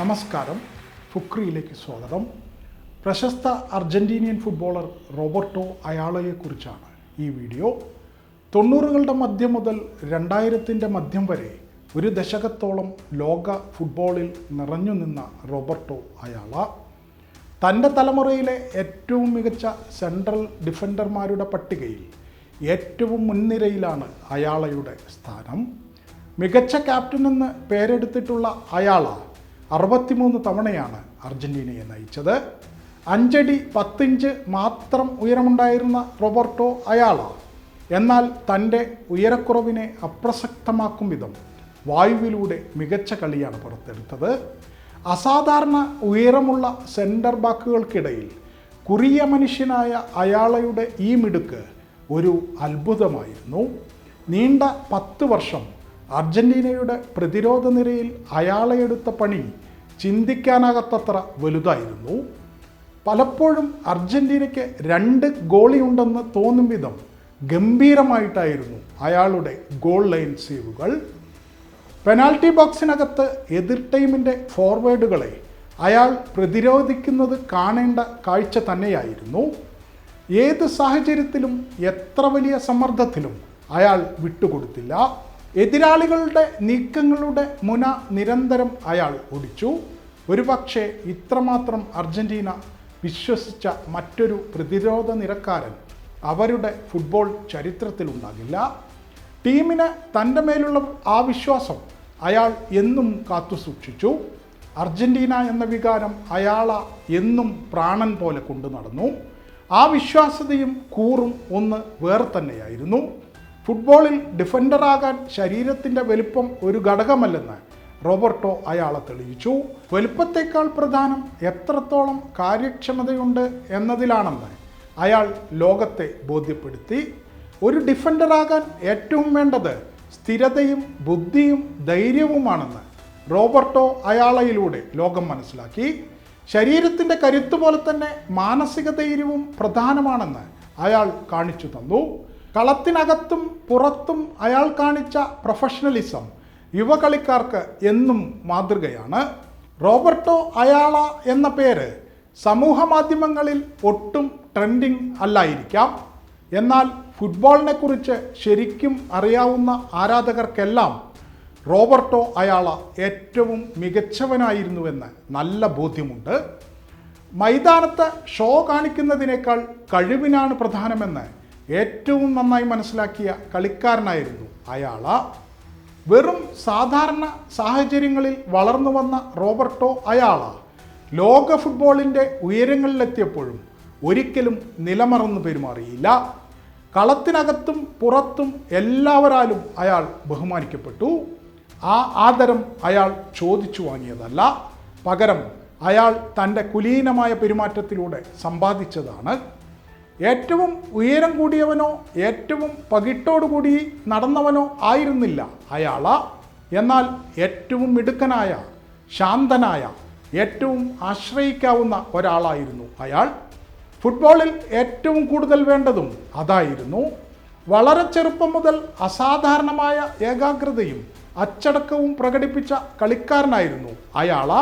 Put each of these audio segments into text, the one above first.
നമസ്കാരം. ഫുക്രിയിലേക്ക് സ്വാഗതം. പ്രശസ്ത അർജന്റീനിയൻ ഫുട്ബോളർ റോബർട്ടോ അയാളയെക്കുറിച്ചാണ് ഈ വീഡിയോ. തൊണ്ണൂറുകളുടെ മധ്യം മുതൽ രണ്ടായിരത്തിന്റെ മധ്യം വരെ ഒരു ദശകത്തോളം ലോക ഫുട്ബോളിൽ നിറഞ്ഞു നിന്ന റോബർട്ടോ അയാള തന്റെ തലമുറയിലെ ഏറ്റവും മികച്ച സെൻട്രൽ ഡിഫൻഡർമാരുടെ പട്ടികയിൽ ഏറ്റവും മുൻനിരയിലാണ് അയാളയുടെ സ്ഥാനം. മികച്ച ക്യാപ്റ്റൻ എന്ന് പേരെടുത്തിട്ടുള്ള അയാള അറുപത്തിമൂന്ന് തവണയാണ് അർജന്റീനയെ നയിച്ചത്. അഞ്ചടി പത്തിഞ്ച് മാത്രം ഉയരമുണ്ടായിരുന്ന റോബർട്ടോ അയാള. എന്നാൽ തന്റെ ഉയരക്കുറവിനെ അപ്രസക്തമാക്കും വിധം വായുവിലൂടെ മികച്ച കളിയാണ് പുറത്തെടുത്തത്. അസാധാരണ ഉയരമുള്ള സെന്റർ ബാക്കുകൾക്കിടയിൽ കുറിയ മനുഷ്യനായ അയാളയുടെ ഈ മിടുക്ക് ഒരു അത്ഭുതമായിരുന്നു. നീണ്ട പത്ത് വർഷം അർജന്റീനയുടെ പ്രതിരോധ നിരയിൽ അയാളെ എടുത്ത പണി ചിന്തിക്കാനാകത്തത്ര വലുതായിരുന്നു. പലപ്പോഴും അർജന്റീനയ്ക്ക് രണ്ട് ഗോളിയുണ്ടെന്ന് തോന്നും വിധം ഗംഭീരമായിട്ടായിരുന്നു അയാളുടെ ഗോൾ ലൈൻ സേവുകൾ പെനാൽറ്റി ബോക്സിനകത്ത് എതിർ ടീമിന്റെ ഫോർവേഡുകളെ അയാൾ പ്രതിരോധിക്കുന്നത് കാണേണ്ട കാഴ്ച തന്നെയായിരുന്നു. ഏത് സാഹചര്യത്തിലും എത്ര വലിയ സമ്മർദ്ദത്തിലും അയാൾ വിട്ടുകൊടുത്തില്ല. എതിരാളികളുടെ നീക്കങ്ങളുടെ മുന നിരന്തരം അയാൾ ഒടിച്ചു ഒരുപക്ഷെ ഇത്രമാത്രം അർജന്റീന വിശ്വസിച്ച മറ്റൊരു പ്രതിരോധ നിരക്കാരൻ അവരുടെ ഫുട്ബോൾ ചരിത്രത്തിലുണ്ടാകില്ല. ടീമിന് തന്റെ മേലുള്ള ആ വിശ്വാസം അയാൾ എന്നും കാത്തുസൂക്ഷിച്ചു അർജന്റീന എന്ന വികാരം അയാള എന്നും പ്രാണൻ പോലെ കൊണ്ടു നടന്നു. ആ വിശ്വാസ്യതയും കൂറും ഒന്ന് വേറെ തന്നെയായിരുന്നു ഫുട്ബോളിൽ ഡിഫൻഡറാകാൻ ശരീരത്തിന്റെ വലിപ്പം ഒരു ഘടകമല്ലെന്ന് റോബർട്ടോ അയാളെ തെളിയിച്ചു. വലുപ്പത്തേക്കാൾ പ്രധാനം എത്രത്തോളം കാര്യക്ഷമതയുണ്ട് എന്നതിലാണെന്ന് അയാൾ ലോകത്തെ ബോധ്യപ്പെടുത്തി. ഒരു ഡിഫൻഡറാകാൻ ഏറ്റവും വേണ്ടത് സ്ഥിരതയും ബുദ്ധിയും ധൈര്യവുമാണെന്ന് റോബർട്ടോ അയാളയിലൂടെ ലോകം മനസ്സിലാക്കി. ശരീരത്തിന്റെ കരുത്ത് പോലെ തന്നെ മാനസിക ധൈര്യവും പ്രധാനമാണെന്ന് അയാൾ കാണിച്ചു തന്നു. കളത്തിനകത്തും പുറത്തും അയാൾ കാണിച്ച പ്രൊഫഷണലിസം യുവകളിക്കാർക്ക് എന്നും മാതൃകയാണ്. റോബർട്ടോ അയാള എന്ന പേര് സമൂഹ മാധ്യമങ്ങളിൽ ഒട്ടും ട്രെൻഡിങ് അല്ലായിരിക്കാം. എന്നാൽ ഫുട്ബോളിനെക്കുറിച്ച് ശരിക്കും അറിയാവുന്ന ആരാധകർക്കെല്ലാം റോബർട്ടോ അയാള ഏറ്റവും മികച്ചവനായിരുന്നുവെന്ന് നല്ല ബോധ്യമുണ്ട്. മൈതാനത്ത് ഷോ കാണിക്കുന്നതിനേക്കാൾ കഴിവിനാണ് പ്രധാനമെന്ന് ഏറ്റവും നന്നായി മനസ്സിലാക്കിയ കളിക്കാരനായിരുന്നു അയാൾ വെറും സാധാരണ സാഹചര്യങ്ങളിൽ വളർന്നു വന്ന റോബർട്ടോ അയാള. ലോക ഫുട്ബോളിന്റെ ഉയരങ്ങളിലെത്തിയപ്പോഴും ഒരിക്കലും നിലമറന്ന് പെരുമാറിയില്ല. കളത്തിനകത്തും പുറത്തും എല്ലാവരാലും അയാൾ ബഹുമാനിക്കപ്പെട്ടു. ആ ആദരം അയാൾ ചോദിച്ചു വാങ്ങിയതല്ല. പകരം അയാൾ തന്റെ കുലീനമായ പെരുമാറ്റത്തിലൂടെ സമ്പാദിച്ചതാണ്. ഏറ്റവും ഉയരം കൂടിയവനോ ഏറ്റവും പകിട്ടോടുകൂടി നടന്നവനോ ആയിരുന്നില്ല. അയാൾ എന്നാൽ ഏറ്റവും മിടുക്കനായ ശാന്തനായ ഏറ്റവും ആശ്രയിക്കാവുന്ന ഒരാളായിരുന്നു അയാൾ. ഫുട്ബോളിൽ ഏറ്റവും കൂടുതൽ വേണ്ടതും അതായിരുന്നു വളരെ ചെറുപ്പം മുതൽ അസാധാരണമായ ഏകാഗ്രതയും അച്ചടക്കവും പ്രകടിപ്പിച്ച കളിക്കാരനായിരുന്നു അയാള.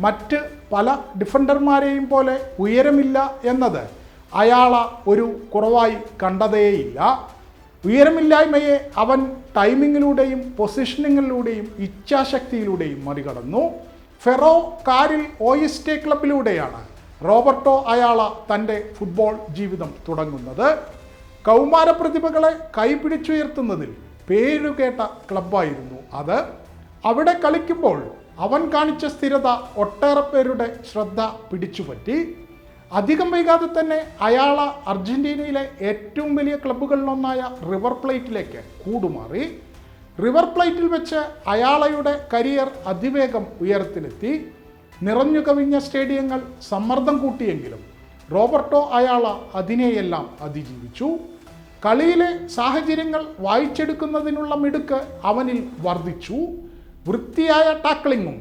മറ്റ് പല ഡിഫൻഡർമാരെയും പോലെ ഉയരമില്ല എന്നത് അയാള ഒരു കുറവായി കണ്ടതേയില്ല. ഉയരമില്ലായ്മയെ അവൻ ടൈമിങ്ങിലൂടെയും പൊസിഷനിങ്ങിലൂടെയും ഇച്ഛാശക്തിയിലൂടെയും മറികടന്നു. ഫെറോ കാരിൽ ഓയിസ്റ്റേ ക്ലബിലൂടെയാണ് റോബർട്ടോ അയാള തന്റെ ഫുട്ബോൾ ജീവിതം തുടങ്ങുന്നത്. കൗമാര പ്രതിഭകളെ കൈപിടിച്ചുയർത്തുന്നതിൽ പേരുകേട്ട ക്ലബ്ബായിരുന്നു അത്. അവിടെ കളിക്കുമ്പോൾ അവൻ കാണിച്ച സ്ഥിരത ഒട്ടേറെ പേരുടെ ശ്രദ്ധ പിടിച്ചുപറ്റി. അധികം വൈകാതെ തന്നെ അയാൾ അർജന്റീനയിലെ ഏറ്റവും വലിയ ക്ലബ്ബുകളിലൊന്നായ റിവർ പ്ലേറ്റിലേക്ക് കൂടുമാറി. റിവർ പ്ലേറ്റിൽ വെച്ച് അയാളയുടെ കരിയർ അതിവേഗം ഉയരത്തിലെത്തി. നിറഞ്ഞു കവിഞ്ഞ സ്റ്റേഡിയങ്ങൾ സമ്മർദ്ദം കൂട്ടിയെങ്കിലും റോബർട്ടോ അയാള അതിനെയെല്ലാം അതിജീവിച്ചു. കളിയിലെ സാഹചര്യങ്ങൾ വായിച്ചെടുക്കുന്നതിനുള്ള മിടുക്ക് അവനിൽ വർദ്ധിച്ചു. വൃത്തിയായ ടാക്ലിങ്ങും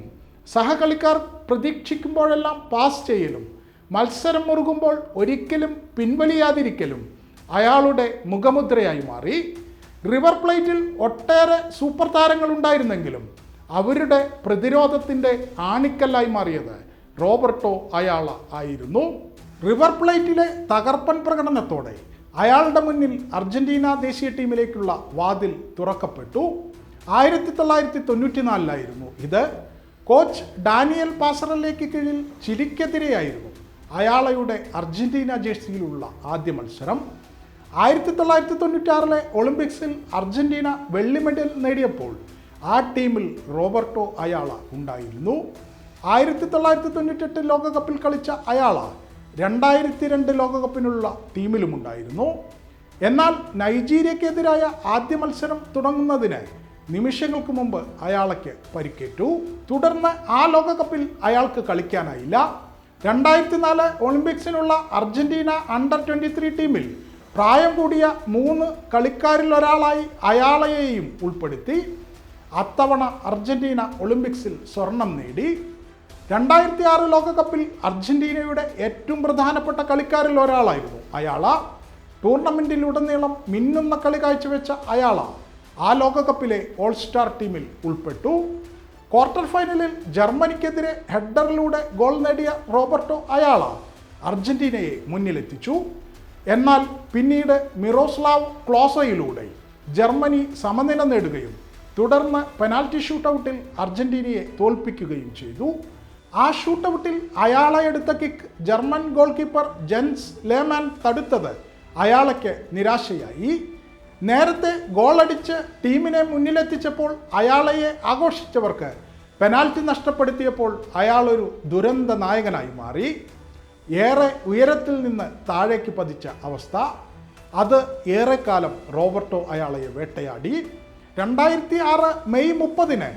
സഹകളിക്കാർ പ്രതീക്ഷിക്കുമ്പോഴെല്ലാം പാസ് ചെയ്യലും മത്സരം മുറുകുമ്പോൾ ഒരിക്കലും പിൻവലിയാതിരിക്കലും അയാളുടെ മുഖമുദ്രയായി മാറി. റിവർ പ്ലേറ്റിൽ ഒട്ടേറെ സൂപ്പർ താരങ്ങൾ ഉണ്ടായിരുന്നെങ്കിലും അവരുടെ പ്രതിരോധത്തിന്റെ ആണിക്കല്ലായി മാറിയത് റോബർട്ടോ അയാള ആയിരുന്നു. റിവർ പ്ലേറ്റിലെ തകർപ്പൻ പ്രകടനത്തോടെ അയാളുടെ മുന്നിൽ അർജന്റീന ദേശീയ ടീമിലേക്കുള്ള വാതിൽ തുറക്കപ്പെട്ടു. ആയിരത്തി തൊള്ളായിരത്തി തൊണ്ണൂറ്റിനാലിലായിരുന്നു ഇത്. കോച്ച് ഡാനിയൽ പാസറലേക്ക് കീഴിൽ ചിലിക്കെതിരെയായിരുന്നു അയാളയുടെ അർജന്റീന ജേഴ്സിയിലുള്ള ആദ്യ മത്സരം. ആയിരത്തി തൊള്ളായിരത്തി തൊണ്ണൂറ്റാറിലെ ഒളിമ്പിക്സിൽ അർജന്റീന വെള്ളി മെഡൽ നേടിയപ്പോൾ ആ ടീമിൽ റോബർട്ടോ അയാള ഉണ്ടായിരുന്നു. ആയിരത്തി തൊള്ളായിരത്തി തൊണ്ണൂറ്റെട്ട് ലോകകപ്പിൽ കളിച്ച അയാള രണ്ടായിരത്തി രണ്ട് ലോകകപ്പിനുള്ള ടീമിലുമുണ്ടായിരുന്നു. എന്നാൽ നൈജീരിയക്കെതിരായ ആദ്യ മത്സരം തുടങ്ങുന്നതിന് നിമിഷങ്ങൾക്ക് മുമ്പ് അയാളയ്ക്ക് പരിക്കേറ്റു. തുടർന്ന് ആ ലോകകപ്പിൽ അയാൾക്ക് കളിക്കാനായില്ല. രണ്ടായിരത്തി നാല് ഒളിമ്പിക്സിനുള്ള അർജന്റീന അണ്ടർ ട്വന്റി ത്രീ ടീമിൽ പ്രായം കൂടിയ മൂന്ന് കളിക്കാരിൽ ഒരാളായി അയാളെയും ഉൾപ്പെടുത്തി. അത്തവണ അർജന്റീന ഒളിമ്പിക്സിൽ സ്വർണം നേടി. രണ്ടായിരത്തി ആറ് ലോകകപ്പിൽ അർജന്റീനയുടെ ഏറ്റവും പ്രധാനപ്പെട്ട കളിക്കാരിൽ ഒരാളായിരുന്നു അയാള. ടൂർണമെന്റിലുടനീളം മിന്നുന്ന കളി കാഴ്ചവെച്ച അയാള ആ ലോകകപ്പിലെ ഓൾ സ്റ്റാർ ടീമിൽ ഉൾപ്പെട്ടു. ക്വാർട്ടർ ഫൈനലിൽ ജർമ്മനിക്കെതിരെ ഹെഡറിലൂടെ ഗോൾ നേടിയ റോബർട്ടോ അയാള അർജന്റീനയെ മുന്നിലെത്തിച്ചു. എന്നാൽ പിന്നീട് മിറോസ്ലാവ് ക്ലോസയിലൂടെ ജർമ്മനി സമനില നേടുകയും തുടർന്ന് പെനാൽറ്റി ഷൂട്ടൗട്ടിൽ അർജന്റീനയെ തോൽപ്പിക്കുകയും ചെയ്തു. ആ ഷൂട്ടൗട്ടിൽ അയാളെ എടുത്ത kick German goal keeper Jens Lehmann തടുത്തത് അയാളയ്ക്ക് നിരാശയായി. നേരത്തെ ഗോളടിച്ച് ടീമിനെ മുന്നിലെത്തിച്ചപ്പോൾ അയാളയെ ആഘോഷിച്ചവർക്ക് പെനാൽറ്റി നഷ്ടപ്പെടുത്തിയപ്പോൾ അയാളൊരു ദുരന്ത നായകനായി മാറി. ഏറെ ഉയരത്തിൽ നിന്ന് താഴേക്ക് പതിച്ച അവസ്ഥ. അത് ഏറെക്കാലം റോബർട്ടോ അയാളയെ വേട്ടയാടി. രണ്ടായിരത്തി ആറ് മെയ് മുപ്പതിന്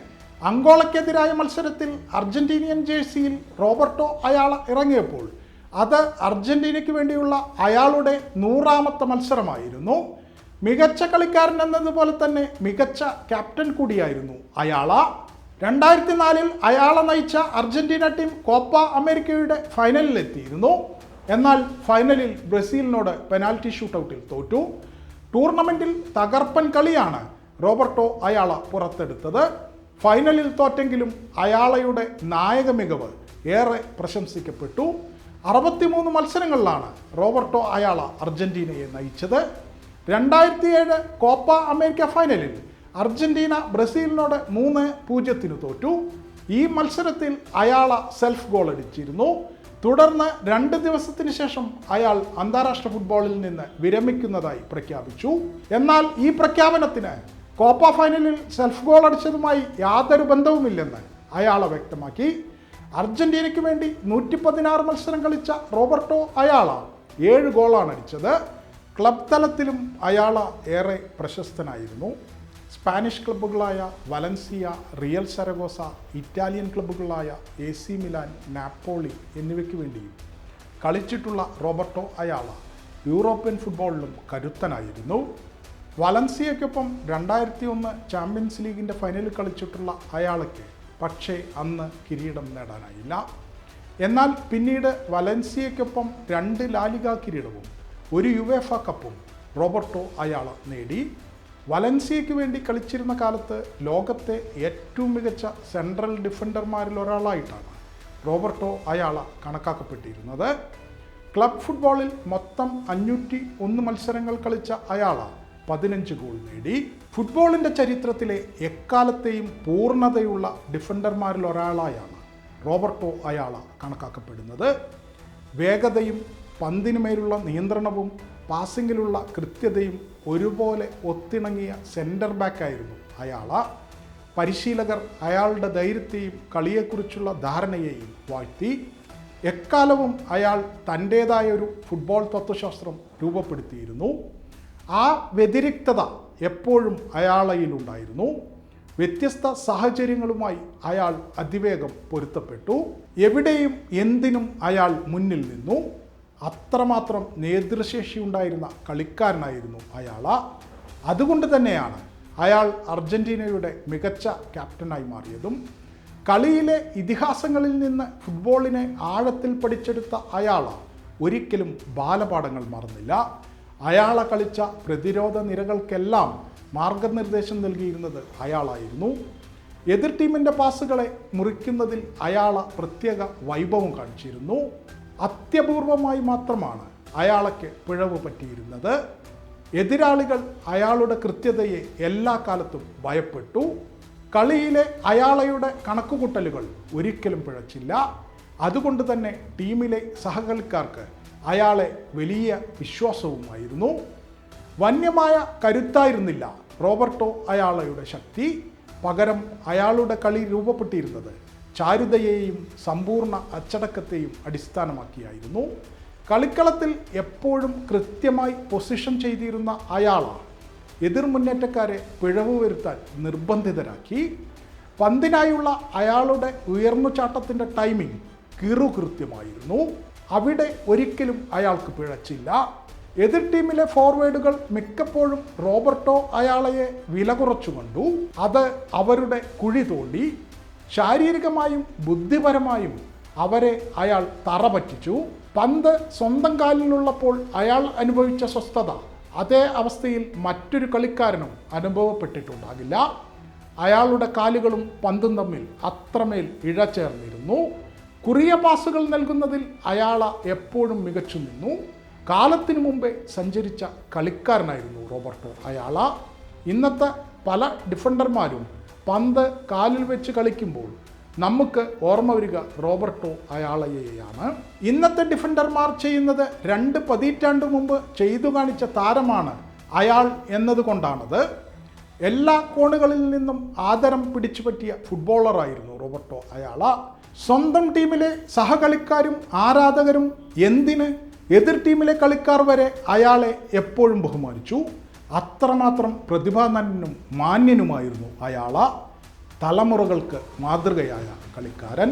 അങ്കോളയ്ക്കെതിരായ മത്സരത്തിൽ അർജന്റീനിയൻ ജേഴ്സിയിൽ റോബർട്ടോ അയാൾ ഇറങ്ങിയപ്പോൾ അത് അർജന്റീനയ്ക്ക് വേണ്ടിയുള്ള അയാളുടെ നൂറാമത്തെ മത്സരമായിരുന്നു. മികച്ച കളിക്കാരൻ എന്നതുപോലെ തന്നെ മികച്ച ക്യാപ്റ്റൻ കൂടിയായിരുന്നു അയാള. രണ്ടായിരത്തി നാലിൽ അയാളെ നയിച്ച അർജന്റീന ടീം കോപ്പ അമേരിക്കയുടെ ഫൈനലിലെത്തിയിരുന്നു എന്നാൽ ഫൈനലിൽ ബ്രസീലിനോട് പെനാൽറ്റി ഷൂട്ടൗട്ടിൽ തോറ്റു. ടൂർണമെന്റിൽ തകർപ്പൻ കളിയാണ് റോബർട്ടോ അയാള പുറത്തെടുത്തത്. ഫൈനലിൽ തോറ്റെങ്കിലും അയാളയുടെ നായക മികവ് ഏറെ പ്രശംസിക്കപ്പെട്ടു. അറുപത്തിമൂന്ന് മത്സരങ്ങളിലാണ് റോബർട്ടോ അയാള അർജന്റീനയെ നയിച്ചത്. രണ്ടായിരത്തി ഏഴ് കോപ്പ അമേരിക്ക ഫൈനലിൽ അർജന്റീന ബ്രസീലിനോട് മൂന്ന് പൂജ്യത്തിന് തോറ്റു. ഈ മത്സരത്തിൽ അയാള സെൽഫ് ഗോൾ അടിച്ചിരുന്നു. തുടർന്ന് രണ്ട് ദിവസത്തിന് ശേഷം അയാൾ അന്താരാഷ്ട്ര ഫുട്ബോളിൽ നിന്ന് വിരമിക്കുന്നതായി പ്രഖ്യാപിച്ചു. എന്നാൽ ഈ പ്രഖ്യാപനത്തിന് കോപ്പ ഫൈനലിൽ സെൽഫ് ഗോൾ അടിച്ചതുമായി യാതൊരു ബന്ധവുമില്ലെന്ന് അയാളെ വ്യക്തമാക്കി. അർജന്റീനയ്ക്ക് വേണ്ടി നൂറ്റി പതിനാറ് മത്സരം കളിച്ച റോബർട്ടോ അയാള ഏഴ് ഗോളാണ് അടിച്ചത്. ക്ലബ് തലത്തിലും അയാൾ ഏറെ പ്രശസ്തനായിരുന്നു. സ്പാനിഷ് ക്ലബ്ബുകളായ വലൻസിയ റിയൽ സരഗോസ ഇറ്റാലിയൻ ക്ലബ്ബുകളായ എ സി മിലാൻ നാപ്പോളി എന്നിവയ്ക്ക് വേണ്ടിയും കളിച്ചിട്ടുള്ള റോബർട്ടോ അയാള യൂറോപ്യൻ ഫുട്ബോളിലും കരുത്തനായിരുന്നു. വലൻസിയയ്ക്കൊപ്പം രണ്ടായിരത്തി ഒന്ന് ചാമ്പ്യൻസ് ലീഗിന്റെ ഫൈനലിൽ കളിച്ചിട്ടുള്ള അയാൾക്ക് പക്ഷേ അന്ന് കിരീടം നേടാനായില്ല. എന്നാൽ പിന്നീട് വലൻസിയയ്ക്കൊപ്പം രണ്ട് ലാലിക കിരീടവും ഒരു യുവേഫ കപ്പും റോബർട്ടോ അയാൾ നേടി. വലൻസിയയ്ക്ക് വേണ്ടി കളിച്ചിരുന്ന കാലത്ത് ലോകത്തെ ഏറ്റവും മികച്ച സെൻട്രൽ ഡിഫൻഡർമാരിൽ ഒരാളായിട്ടാണ് റോബർട്ടോ അയാള കണക്കാക്കപ്പെട്ടിരുന്നത്. ക്ലബ് ഫുട്ബോളിൽ മൊത്തം അഞ്ഞൂറ്റി ഒന്ന് മത്സരങ്ങൾ കളിച്ച അയാൾ പതിനഞ്ച് ഗോൾ നേടി. ഫുട്ബോളിന്റെ ചരിത്രത്തിലെ എക്കാലത്തെയും പൂർണതയുള്ള ഡിഫൻഡർമാരിൽ ഒരാളായാണ് റോബർട്ടോ അയാള കണക്കാക്കപ്പെടുന്നത്. വേഗതയും പന്തിനുമേലുള്ള നിയന്ത്രണവും പാസിങ്ങിലുള്ള കൃത്യതയും ഒരുപോലെ ഒത്തിണങ്ങിയ സെന്റർ ബാക്കായിരുന്നു അയാള പരിശീലകർ അയാളുടെ ധൈര്യത്തെയും കളിയെക്കുറിച്ചുള്ള ധാരണയെയും വാഴ്ത്തി. എക്കാലവും അയാൾ തന്റേതായ ഒരു ഫുട്ബോൾ തത്വശാസ്ത്രം രൂപപ്പെടുത്തിയിരുന്നു. ആ വ്യതിരിക്തത എപ്പോഴും അയാളയിലുണ്ടായിരുന്നു. വ്യത്യസ്ത സാഹചര്യങ്ങളുമായി അയാൾ അതിവേഗം പൊരുത്തപ്പെട്ടു. എവിടെയും എന്തിനും അയാൾ മുന്നിൽ നിന്നു. അത്രമാത്രം നേതൃശേഷി ഉണ്ടായിരുന്ന കളിക്കാരനായിരുന്നു അയാൾ അതുകൊണ്ട് തന്നെയാണ് അയാൾ അർജന്റീനയുടെ മികച്ച ക്യാപ്റ്റനായി മാറിയതും. കളിയിലെ ഇതിഹാസങ്ങളിൽ നിന്ന് ഫുട്ബോളിനെ ആഴത്തിൽ പഠിച്ചെടുത്ത അയാൾ ഒരിക്കലും ബാലപാഠങ്ങൾ മറന്നില്ല. അയാൾ കളിച്ച പ്രതിരോധ നിരകൾക്കെല്ലാം മാർഗനിർദ്ദേശം നൽകിയിരുന്നത് അയാളായിരുന്നു. എതിർ ടീമിന്റെ പാസുകളെ മുറിക്കുന്നതിൽ അയാൾ പ്രത്യേക വൈഭവം കാണിച്ചിരുന്നു. അത്യപൂർവമായി മാത്രമാണ് അയാൾക്ക് പിഴവ് പറ്റിയിരുന്നത്. എതിരാളികൾ അയാളുടെ കൃത്യതയെ എല്ലാ കാലത്തും ഭയപ്പെട്ടു. കളിയിലെ അയാളയുടെ കണക്കുകൂട്ടലുകൾ ഒരിക്കലും പിഴച്ചില്ല. അതുകൊണ്ട് തന്നെ ടീമിലെ സഹകളിക്കാർക്ക് അയാളെ വലിയ വിശ്വാസവുമായിരുന്നു. വന്യമായ കരുത്തായിരുന്നില്ല റോബർട്ടോ അയാളയുടെ ശക്തി. പകരം അയാളുടെ കളി രൂപപ്പെട്ടിരുന്നത് ചാരുതയെയും സമ്പൂർണ അച്ചടക്കത്തെയും അടിസ്ഥാനമാക്കിയായിരുന്നു. കളിക്കളത്തിൽ എപ്പോഴും കൃത്യമായി പൊസിഷൻ ചെയ്തിരുന്ന അയാളാണ് എതിർ മുന്നേറ്റക്കാരെ പിഴവ് വരുത്താൻ നിർബന്ധിതരാക്കി. പന്തിനായുള്ള അയാളുടെ ഉയർന്നു ചാട്ടത്തിന്റെ ടൈമിംഗ് കിറു കൃത്യമായിരുന്നു. അവിടെ ഒരിക്കലും അയാൾക്ക് പിഴച്ചില്ല. എതിർ ടീമിലെ ഫോർവേഡുകൾ മിക്കപ്പോഴും റോബർട്ടോ അയാളയെ വില കുറച്ചു കണ്ടു. അത് അവരുടെ കുഴി തോണ്ടി. ശാരീരികമായും ബുദ്ധിപരമായും അവരെ അയാൾ തറ പറ്റിച്ചു പന്ത് സ്വന്തം കാലിലുള്ളപ്പോൾ അയാൾ അനുഭവിച്ച സ്വസ്ഥത. അതേ അവസ്ഥയിൽ മറ്റൊരു കളിക്കാരനും അനുഭവപ്പെട്ടിട്ടുണ്ടാകില്ല. അയാളുടെ കാലുകളും പന്തും തമ്മിൽ അത്രമേൽ ഇഴചേർന്നിരുന്നു. കുറിയ പാസുകൾ നൽകുന്നതിൽ അയാൾ എപ്പോഴും മികച്ചു നിന്നു. കാലത്തിനു മുമ്പേ സഞ്ചരിച്ച കളിക്കാരനായിരുന്നു റോബർട്ടോ അയാള. ഇന്നത്തെ പല ഡിഫൻഡർമാരും പന്ത് കാലിൽ വെച്ച് കളിക്കുമ്പോൾ നമുക്ക് ഓർമ്മ വരിക റോബർട്ടോ അയാളയെയാണ് ഇന്നത്തെ ഡിഫൻഡർമാർ ചെയ്യുന്നത് രണ്ട് പതിറ്റാണ്ട് മുമ്പ് ചെയ്തു കാണിച്ച താരമാണ് അയാൾ എന്നതുകൊണ്ടാണത്. എല്ലാ കോണുകളിൽ നിന്നും ആദരം പിടിച്ചു പറ്റിയ ഫുട്ബോളറായിരുന്നു റോബർട്ടോ അയാള. സ്വന്തം ടീമിലെ സഹകളിക്കാരും ആരാധകരും എന്തിന് എതിർ ടീമിലെ കളിക്കാർ വരെ അയാളെ എപ്പോഴും ബഹുമാനിച്ചു. അത്രമാത്രം പ്രതിഭാനനും മാന്യനുമായിരുന്നു അയാള തലമുറകൾക്ക് മാതൃകയായ കളിക്കാരൻ.